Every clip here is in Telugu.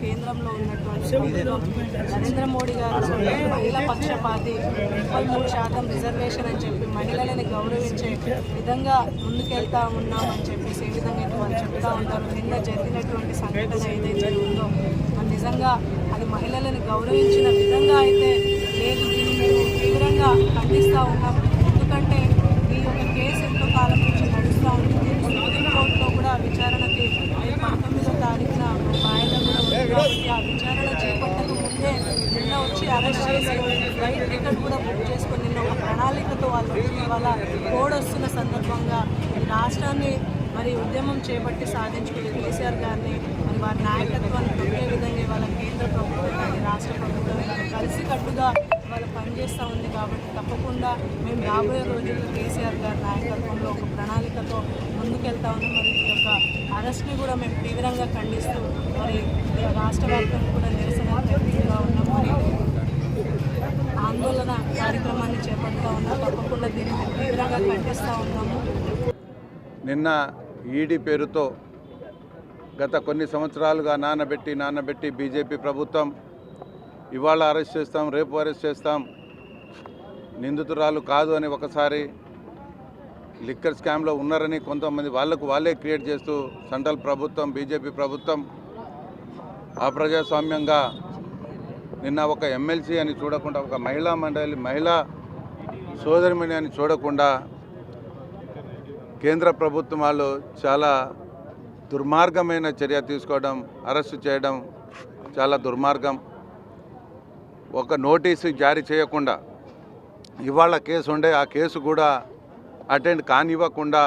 కేంద్రంలో ఉన్నటువంటి నరేంద్ర మోడీ గారు మహిళ పక్షపాతి ముప్పై మూడు శాతం రిజర్వేషన్ అని చెప్పి మహిళలని గౌరవించే విధంగా ముందుకెళ్తా ఉన్నామని చెప్పేసి ఏ విధంగా వాళ్ళు చెప్తా ఉంటారు నిన్న జరిగినటువంటి సంఘటన ఏదైతే ఉందో అది నిజంగా అది మహిళలను గౌరవించిన విధంగా అయితే లేదు. దీన్ని తీవ్రంగా ఖండిస్తూ ఉన్నాం. ఎందుకంటే ఈ యొక్క కేసు ఎంతో కాలం నుంచి నడుస్తూ ఉంటుంది కూడా విచారణకి పంతొమ్మిదో తారీఖున వాయిదా కాబట్టి ఆ విచారణ చేపట్టక ముందే నిన్న వచ్చి అరెస్ట్ చేసి ఫ్లైట్ టికెట్ కూడా బుక్ చేసుకొని నిన్న ఒక ప్రణాళికతో వాళ్ళు వచ్చి వాళ్ళ కోడ్ వస్తున్న సందర్భంగా ఈ రాష్ట్రాన్ని మరి ఉద్యమం చేపట్టి సాధించుకునే కేసీఆర్ గారిని మరి వారి నాయకత్వాన్ని తొక్కే విధంగా వాళ్ళ కేంద్ర ప్రభుత్వం కానీ రాష్ట్ర ప్రభుత్వం కానీ కలిసికట్టుగా వాళ్ళు పనిచేస్తూ ఉంది కాబట్టి తప్పకుండా మేము రాబోయే రోజుల్లో కేసీఆర్ గారి నాయకత్వంలో ఒక ప్రణాళికతో ముందుకెళ్తా ఉన్నాం. మరి ఈ యొక్క అరెస్ట్ని కూడా మేము తీవ్రంగా ఖండిస్తూ మరి రాష్ట్ర వ్యాప్తంగా కూడా నిరసన ఉన్నాము ఉన్నాం. మరి ఆందోళన కార్యక్రమాన్ని చేపడుతూ ఉన్నాం. తప్పకుండా దీన్ని తీవ్రంగా ఖండిస్తూ ఉన్నాము. నిన్న ఈడీ పేరుతో గత కొన్ని సంవత్సరాలుగా నానబెట్టి నానబెట్టి బీజేపీ ప్రభుత్వం ఇవాళ అరెస్ట్ చేస్తాం రేపు అరెస్ట్ చేస్తాం. నిందితురాలు కాదు అని ఒకసారి లిక్కర్ స్కామ్లో ఉన్నారని కొంతమంది వాళ్ళకు వాళ్ళే క్రియేట్ చేస్తూ సెంట్రల్ ప్రభుత్వం బీజేపీ ప్రభుత్వం అప్రజాస్వామ్యంగా నిన్న ఒక ఎమ్మెల్సీ అని చూడకుండా ఒక మహిళా మండలి మహిళా సోదరిమణి అని చూడకుండా కేంద్ర ప్రభుత్వం వాళ్ళు చాలా దుర్మార్గమైన చర్య తీసుకోవడం అరెస్టు చేయడం చాలా దుర్మార్గం. ఒక నోటీసు జారీ చేయకుండా ఇవాళ కేసు ఉండే ఆ కేసు కూడా అటెండ్ కానివ్వకుండా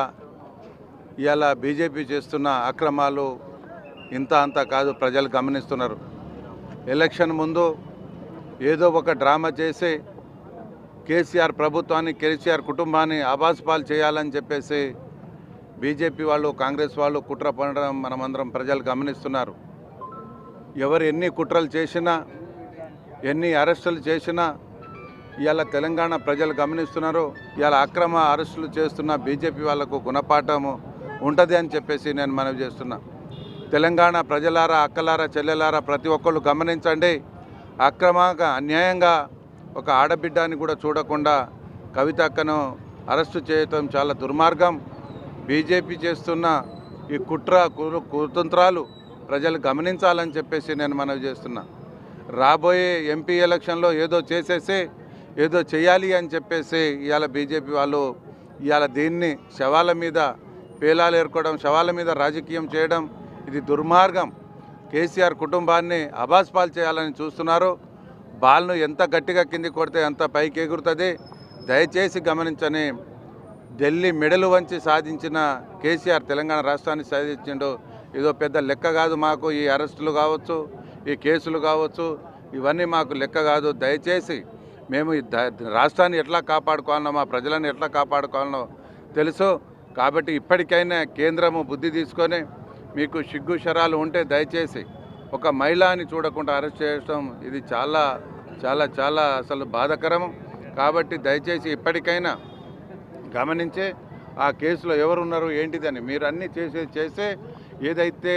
ఇలా బీజేపీ చేస్తున్న అక్రమాలు ఇంత అంత కాదు ప్రజలు గమనిస్తున్నారు. ఎలక్షన్ ముందు ఏదో ఒక డ్రామా చేసి కేసీఆర్ ప్రభుత్వాన్ని కేసీఆర్ కుటుంబాన్ని ఆభాసపాలు చేయాలని చెప్పేసి బీజేపీ వాళ్ళు కాంగ్రెస్ వాళ్ళు కుట్ర పడడం మనమందరం ప్రజలు గమనిస్తున్నారు. ఎవరు ఎన్ని కుట్రలు చేసినా ఎన్ని అరెస్టులు చేసినా ఇవాళ తెలంగాణ ప్రజలు గమనిస్తున్నారు ఇవాళ అక్రమ అరెస్టులు చేస్తున్న బీజేపీ వాళ్ళకు గుణపాఠము ఉంటుంది అని చెప్పేసి నేను మనవి చేస్తున్నా. తెలంగాణ ప్రజలారా అక్కలారా చెల్లెలారా ప్రతి ఒక్కళ్ళు గమనించండి. అక్రమంగా అన్యాయంగా ఒక ఆడబిడ్డని కూడా చూడకుండా కవిత అక్కను అరెస్టు చేయటం చాలా దుర్మార్గం. బీజేపీ చేస్తున్న ఈ కుట్ర కుతంత్రాలు ప్రజలు గమనించాలని చెప్పేసి నేను మనవి చేస్తున్నా. రాబోయే ఎంపీ ఎలక్షన్లో ఏదో చేసేసి ఏదో చేయాలి అని చెప్పేసి ఇవాళ బీజేపీ వాళ్ళు ఇవాళ దీన్ని శవాల మీద పేలాలు ఏర్కోవడం శవాల మీద రాజకీయం చేయడం ఇది దుర్మార్గం. కేసీఆర్ కుటుంబాన్ని అబాస్పాలు చేయాలని చూస్తున్నారు. బాల్ను ఎంత గట్టిగా కింది కొడితే అంత పైకి ఎగురుతుంది. దయచేసి గమనించని ఢిల్లీ మెడలు వంచి సాధించిన కేసీఆర్ తెలంగాణ రాష్ట్రాన్ని సాధించిండు. ఇదో పెద్ద లెక్క కాదు మాకు ఈ అరెస్టులు కావచ్చు. ఈ కేసులు కావచ్చు ఇవన్నీ మాకు లెక్క కాదు. దయచేసి మేము ఈ ద- రాష్ట్రాన్ని ఎట్లా కాపాడుకోవాలనో మా ప్రజలను ఎట్లా కాపాడుకోవాలనో తెలుసు. కాబట్టి ఇప్పటికైనా కేంద్రము బుద్ధి తీసుకొని మీకు సిగ్గు శరాలు ఉంటే దయచేసి ఒక మహిళని చూడకుండా అరెస్ట్ చేయడం ఇది చాలా చాలా చాలా అసలు బాధకరం కాబట్టి దయచేసి ఇప్పటికైనా గమనించే ఆ కేసులో ఎవరు ఉన్నారు ఏంటిదని మీరు అన్నీ చేసే చేసే ఏదైతే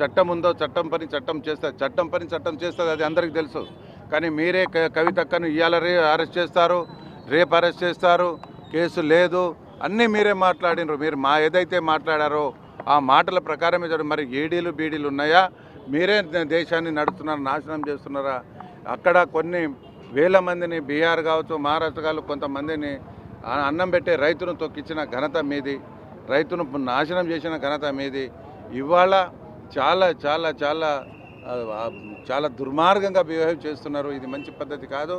చట్టం ఉందో చట్టం పని చట్టం చేస్తుంది చట్టం పని చట్టం చేస్తుంది అది అందరికీ తెలుసు. కానీ మీరే క- కవితక్కను ఇవాళ రే అరెస్ట్ చేస్తారు రేపు అరెస్ట్ చేస్తారు కేసు లేదు అన్నీ మీరే మాట్లాడినారు. మీరు మా ఏదైతే మాట్లాడారో ఆ మాటల ప్రకారమే చూడండి మరి ఏడీలు బీడీలు ఉన్నాయా? మీరే దేశాన్ని నడుస్తున్నారా నాశనం చేస్తున్నారా? అక్కడ కొన్ని వేల మందిని బీహార్ కావచ్చు మహారాష్ట్ర కావచ్చు కొంతమందిని అన్నం పెట్టే రైతును తొక్కించిన ఘనత మీది. రైతును నాశనం చేసిన ఘనత మీది. ఇవాళ చాలా చాలా చాలా చాలా దుర్మార్గంగా బిహేవ్ చేస్తున్నారు. ఇది మంచి పద్ధతి కాదు.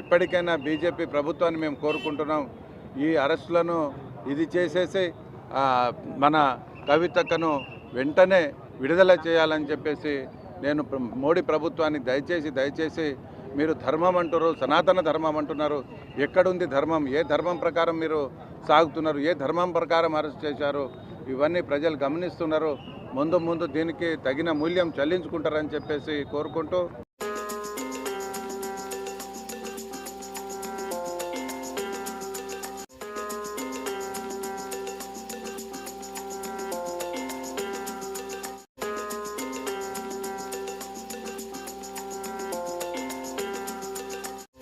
ఇప్పటికైనా బీజేపీ ప్రభుత్వాన్ని మేము కోరుకుంటున్నాం. ఈ అరెస్టులను ఇది చేసేసి మన కవితకను వెంటనే విడుదల చేయాలని చెప్పేసి నేను మోడీ ప్రభుత్వాన్ని దయచేసి దయచేసి మీరు ధర్మం అంటారు సనాతన ధర్మం అంటున్నారు. ఎక్కడుంది ధర్మం? ఏ ధర్మం ప్రకారం మీరు సాగుతున్నారు? ఏ ధర్మం ప్రకారం అరెస్ట్ చేశారు? ఇవన్నీ ప్రజలు గమనిస్తున్నారు. ముందు ముందు దీనికి తగిన మూల్యం చెల్లించుకుంటారని చెప్పేసి కోరుకుంటూ